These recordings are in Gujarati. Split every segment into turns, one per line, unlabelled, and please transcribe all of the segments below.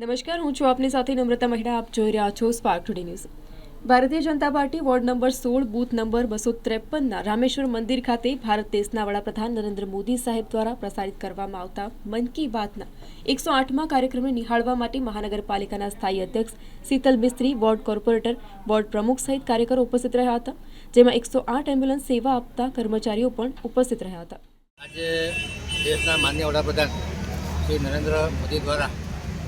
નમસ્કાર, હું છું આપની સાથે નમ્રતા મહેડા, આપ જોઈ રહ્યા છો Spark Today News Bharatiya Janata Party ward number સોળ, બૂથ નંબર બસો ત્રેપનના રામેશ્વર મંદિર ખાતે ભારત દેશના વડાપ્રધાન નરેન્દ્ર મોદી સાહેબ દ્વારા પ્રસારિત કરવામાં આવતા મન કી બાતના એકસો આઠમા કાર્યક્રમને નિહાળવા માટે મહાનગરપાલિકાના સ્થાયી અધ્યક્ષ Sheetal Mistry, ward corporator, ward પ્રમુખ સહિત કાર્યકરો ઉપસ્થિત રહ્યા હતા, જેમાં એકસો આઠ એમ્બ્યુલન્સ સેવા આપતા કર્મચારીઓ પણ ઉપસ્થિત રહ્યા હતા.
આજે દેશના માન્ય વડાપ્રધાન શ્રી નરેન્દ્ર મોદી દ્વારા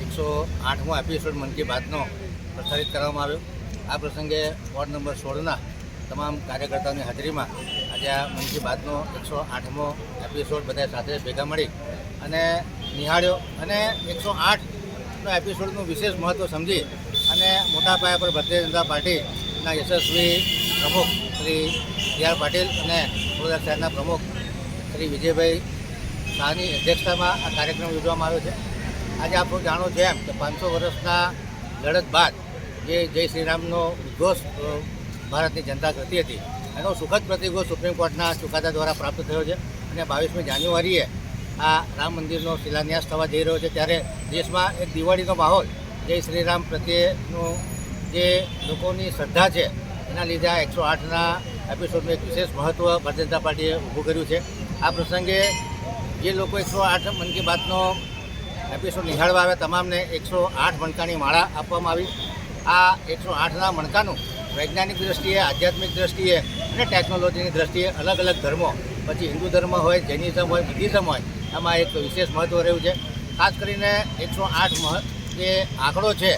એકસો આઠમો એપિસોડ મન કી બાતનો પ્રસારિત કરવામાં આવ્યો. આ પ્રસંગે વોર્ડ નંબર સોળના તમામ કાર્યકર્તાઓની હાજરીમાં આજે આ મન કી બાતનો એકસો આઠમો એપિસોડ બધા સાથે ભેગા મળી અને નિહાળ્યો. અને એકસો આઠનો એપિસોડનું વિશેષ મહત્ત્વ સમજી અને મોટા પાયા પર ભારતીય જનતા પાર્ટીના યશસ્વી પ્રમુખ શ્રી જી આર પાટીલ અને વડોદરા શહેરના પ્રમુખ શ્રી વિજયભાઈ શાહની અધ્યક્ષતામાં આ કાર્યક્રમ યોજવામાં આવ્યો છે. આજે આપણું જાણો છે એમ કે પાંચસો વર્ષના લડત બાદ જે જય શ્રીરામનો ઉદ્ઘોષ ભારતની જનતા કરતી હતી, એનો સુખદ પ્રતિઘોષ સુપ્રીમ કોર્ટના ચુકાદા દ્વારા પ્રાપ્ત થયો છે અને બાવીસમી જાન્યુઆરીએ આ રામ મંદિરનો શિલાન્યાસ થવા જઈ રહ્યો છે. ત્યારે દેશમાં એક દિવાળીનો માહોલ જય શ્રીરામ પ્રત્યેનું જે લોકોની શ્રદ્ધા છે, એના લીધે આ એકસો આઠના એપિસોડનું એક વિશેષ મહત્ત્વ ભારતીય જનતા પાર્ટીએ ઊભું કર્યું છે. આ પ્રસંગે જે લોકો એકસો આઠ મન કી બાતનો એપિસોડ નિહાળવા આવ્યા તમામને એકસો આઠ મણકાની માળા આપવામાં આવી. આ એકસો આઠના મણકાનું વૈજ્ઞાનિક દ્રષ્ટિએ, આધ્યાત્મિક દ્રષ્ટિએ અને ટેકનોલોજીની દ્રષ્ટિએ અલગ અલગ ધર્મો, પછી હિન્દુ ધર્મ હોય, જૈનિઝમ હોય, બુદ્ધિઝમ હોય એમાં એક વિશેષ મહત્ત્વ રહ્યું છે. ખાસ કરીને એકસો આઠ જે આંકડો છે,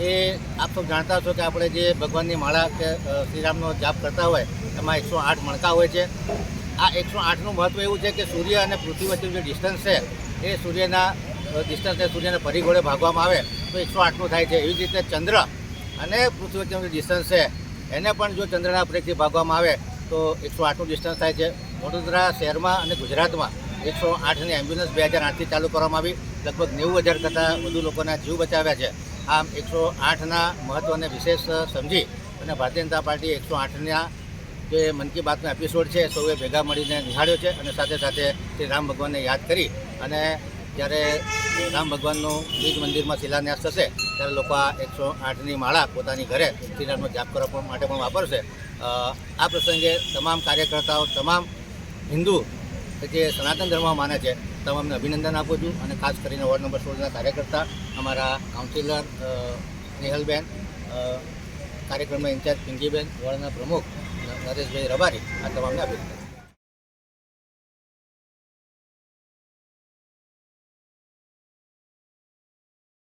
એ આપ તો જાણતા છો કે આપણે જે ભગવાનની માળા કે શ્રીરામનો જાપ કરતા હોય, એમાં એકસો આઠ મણકા હોય છે. આ એકસો આઠનું મહત્ત્વ એવું છે કે સૂર્ય અને પૃથ્વી વચ્ચેનું જે ડિસ્ટન્સ છે, એ સૂર્યના ડિસ્ટન્સને ફરી પરિઘોડે ભાગવામાં આવે, તો એકસો આઠનું થાય છે. એવી જ રીતે ચંદ્ર અને પૃથ્વી વચ્ચેનું ડિસ્ટન્સ છે, એને પણ જો ચંદ્રના પ્રેકથી ભાગવામાં આવે, તો એકસો આઠનું ડિસ્ટન્સ થાય છે. વડોદરા શહેરમાં અને ગુજરાતમાં એકસો આઠની એમ્બ્યુલન્સ બે હજાર આઠથી ચાલુ કરવામાં આવી. લગભગ નેવું હજાર કરતાં વધુ લોકોના જીવ બચાવ્યા છે. આમ એકસો આઠના મહત્ત્વને વિશેષ સમજી અને ભારતીય જનતા પાર્ટી એકસો આઠના જે મન કી બાતનો એપિસોડ છે સૌએ ભેગા મળીને નિહાળ્યો છે અને સાથે સાથે શ્રી રામ ભગવાનને યાદ કરી અને જ્યારે રામ ભગવાનનું બીજ મંદિરમાં શિલાન્યાસ થશે, ત્યારે લોકો આ એકસો આઠની માળા પોતાની ઘરે શ્રીરામનો જાપ કરવા માટે પણ વાપરશે. આ પ્રસંગે તમામ કાર્યકર્તાઓ, તમામ હિન્દુ જે સનાતન ધર્મ માને છે, તમામને અભિનંદન આપું છું અને ખાસ કરીને વોર્ડ નંબર સોળના કાર્યકર્તા, અમારા કાઉન્સિલર નેહલબેન કાર્યક્રમના ઇન્ચાર્જ પિંકીબેન, વોર્ડના પ્રમુખ નરેશભાઈ રબારી, આ તમામને અભિનંદન.